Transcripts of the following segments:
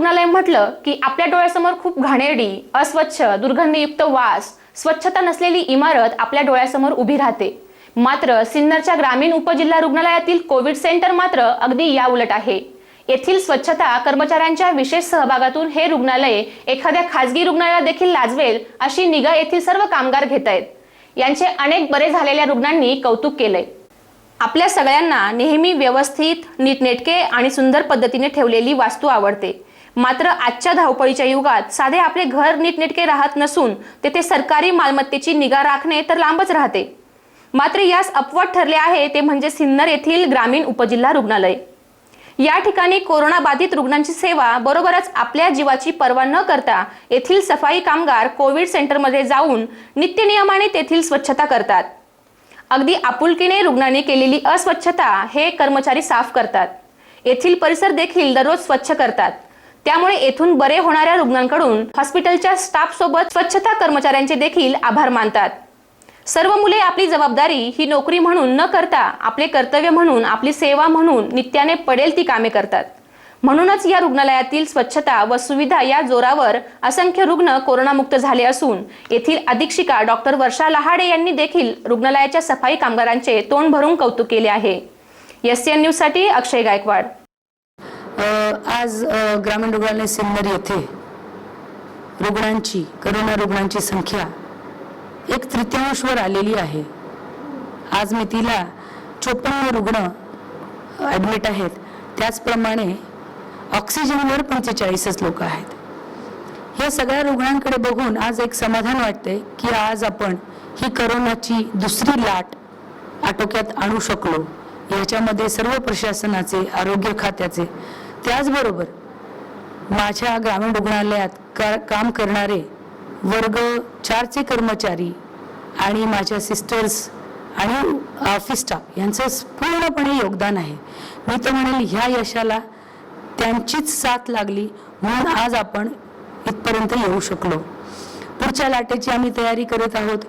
रुग्णालय म्हटलं की आपल्या डोळ्यासमोर खूप घाणेरडी अस्वच्छ दुर्गंधीयुक्त वास स्वच्छता नसलेली इमारत आपल्या डोळ्यासमोर उभी राहते. मात्र सिन्नरच्या ग्रामीण उपजिल्हा रुग्णालयातील कोविड सेंटर मात्र अगदी या उलट आहे. येथील स्वच्छता कर्मचाऱ्यांच्या विशेष सहभागातून हे रुग्णालय एखाद्या खासगी रुग्णालयाला देखील लाजवेल अशी निगा येथील सर्व कामगार घेत आहेत. यांचे अनेक बरे झालेल्या रुग्णांनी कौतुक केलंय. आपल्या सगळ्यांना नेहमी व्यवस्थित नीटनेटके आणि सुंदर पद्धतीने ठेवलेली वास्तू आवडते. मात्र आजच्या धावपळीच्या युगात साधे आपले घर नीटनेटके राहत नसून तेथे सरकारी मालमत्तेची निगा राखणे तर लांबच राहते. मात्र यास अपवाद ठरले आहे ते म्हणजे सिन्नर येथील ग्रामीण उपजिल्हा रुग्णालय. या ठिकाणी कोरोनाबाधित रुग्णांची सेवा बरोबरच आपल्या जीवाची पर्वा न करता येथील सफाई कामगार कोविड सेंटरमध्ये जाऊन नित्यनियमाने तेथील स्वच्छता करतात. अगदी आपुलकीने रुग्णाने केलेली अस्वच्छता हे कर्मचारी साफ करतात. येथील परिसर देखील दररोज स्वच्छ करतात. त्यामुळे येथून बरे होणाऱ्या रुग्णांकडून हॉस्पिटलच्या स्टाफ सोबत स्वच्छता कर्मचाऱ्यांचे देखील आभार मानतात. सर्व मुले आपली जबाबदारी ही नोकरी म्हणून न करता आपले कर्तव्य म्हणून आपली सेवा म्हणून नित्याने पडेल ती कामे करतात. म्हणूनच या रुग्णालयातील स्वच्छता व सुविधा या जोरावर असंख्य रुग्ण कोरोनामुक्त झाले असून येथील अधीक्षिका डॉक्टर वर्षा लहाडे यांनी देखील रुग्णालयाच्या सफाई कामगारांचे तोंड भरून कौतुक केले आहे. एस सी एन न्यूजसाठी अक्षय गायकवाड. आज ग्रामीण रुग्णालय सिन्नर येथे रुग्णांची करोना रुग्णांची संख्या एक तृतीयांशवर आलेली आहे. आज मी तिला चोपन्न रुग्ण ॲडमिट आहेत. त्याचप्रमाणे ऑक्सिजनवर पंचेचाळीसच लोक आहेत. या सगळ्या रुग्णांकडे बघून आज एक समाधान वाटते की आज आपण ही करोनाची दुसरी लाट आटोक्यात आणू शकलो. याच्यामध्ये सर्व प्रशासनाचे आरोग्य खात्याचे त्याचबरोबर माझ्या ग्रामीण रुग्णालयात का काम करणारे वर्ग चारचे कर्मचारी आणि माझ्या सिस्टर्स आणि ऑफिस स्टाफ यांचं पूर्णपणे योगदान आहे. मी तर म्हणेल ह्या यशाला त्यांचीच साथ लागली म्हणून आज आपण इथपर्यंत येऊ शकलो. पुढच्या लाटेची आम्ही तयारी करत आहोत.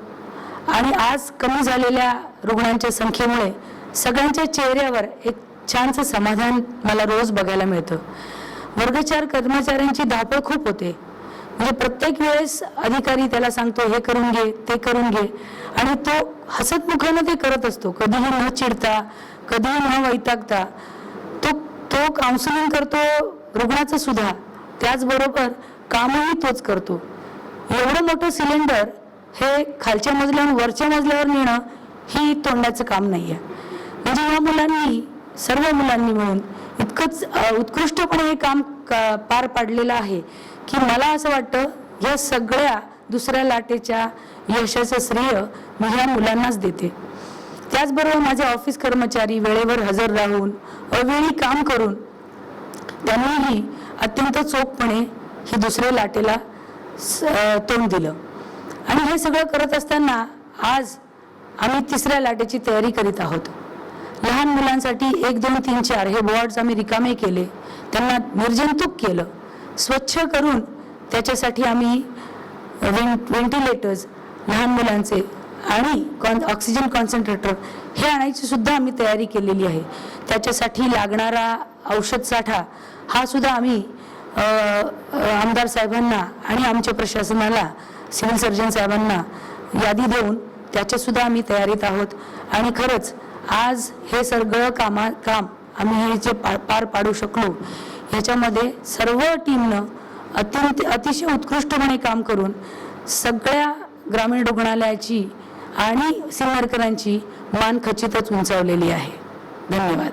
आणि आज कमी झालेल्या रुग्णांच्या संख्येमुळे सगळ्यांच्या चेहऱ्यावर एक छानसं समाधान मला रोज बघायला मिळतं. वर्गचार कर्मचाऱ्यांची धावपळ खूप होते. म्हणजे प्रत्येक वेळेस अधिकारी त्याला सांगतो हे करून घे ते करून घे. आणि तो हसतमुखानं ते करत असतो. कधीही न चिडता कधीही न वैतागता. तो तो काउन्सिलिंग करतो रुग्णाचं सुद्धा. त्याचबरोबर कामही तोच करतो. एवढं मोठं सिलेंडर हे खालच्या मजल्यावर वरच्या मजल्यावर नेणं ही तोंडाचं काम नाही आहे म्हणजे या मुलांनी सर्व मुलांनी मिळून इतकंच उत्कृष्टपणे हे काम का- पार पाडलेलं आहे की मला असं वाटतं या सगळ्या दुसऱ्या लाटेच्या यशाचं श्रेय मी ह्या मुलांनाच देते. त्याचबरोबर माझे ऑफिस कर्मचारी वेळेवर हजर राहून अवेळी काम करून त्यांनीही अत्यंत चोखपणे ही दुसऱ्या लाटेला स- तोंड दिलं. आणि हे सगळं करत असताना आज आम्ही तिसऱ्या लाटेची तयारी करीत आहोत. लहान मुलांसाठी एक दोन तीन चार हे वॉर्ड्स आम्ही रिकामे केले. त्यांना निर्जंतुक केलं. स्वच्छ करून त्याच्यासाठी आम्ही व्हेंटिलेटर्स लहान मुलांचे आणि कॉन ऑक्सिजन कॉन्सन्ट्रेटर हे आणायची सुद्धा आम्ही तयारी केलेली आहे. त्याच्यासाठी लागणारा औषध साठा हा सुद्धा आम्ही आमदार साहेबांना आणि आमच्या प्रशासनाला सिव्हिल सर्जन साहेबांना यादी देऊन त्याच्यासुद्धा आम्ही तयारीत आहोत. आणि खरंच आज हे सगळं कामा काम आम्ही हे जे पा पार पाडू शकलो ह्याच्यामध्ये सर्व टीमनं अत्यंत अतिशय उत्कृष्टपणे काम करून सगळ्या ग्रामीण रुग्णालयाची आणि सिन्नरकरांची मान खचितच उंचावलेली आहे. धन्यवाद.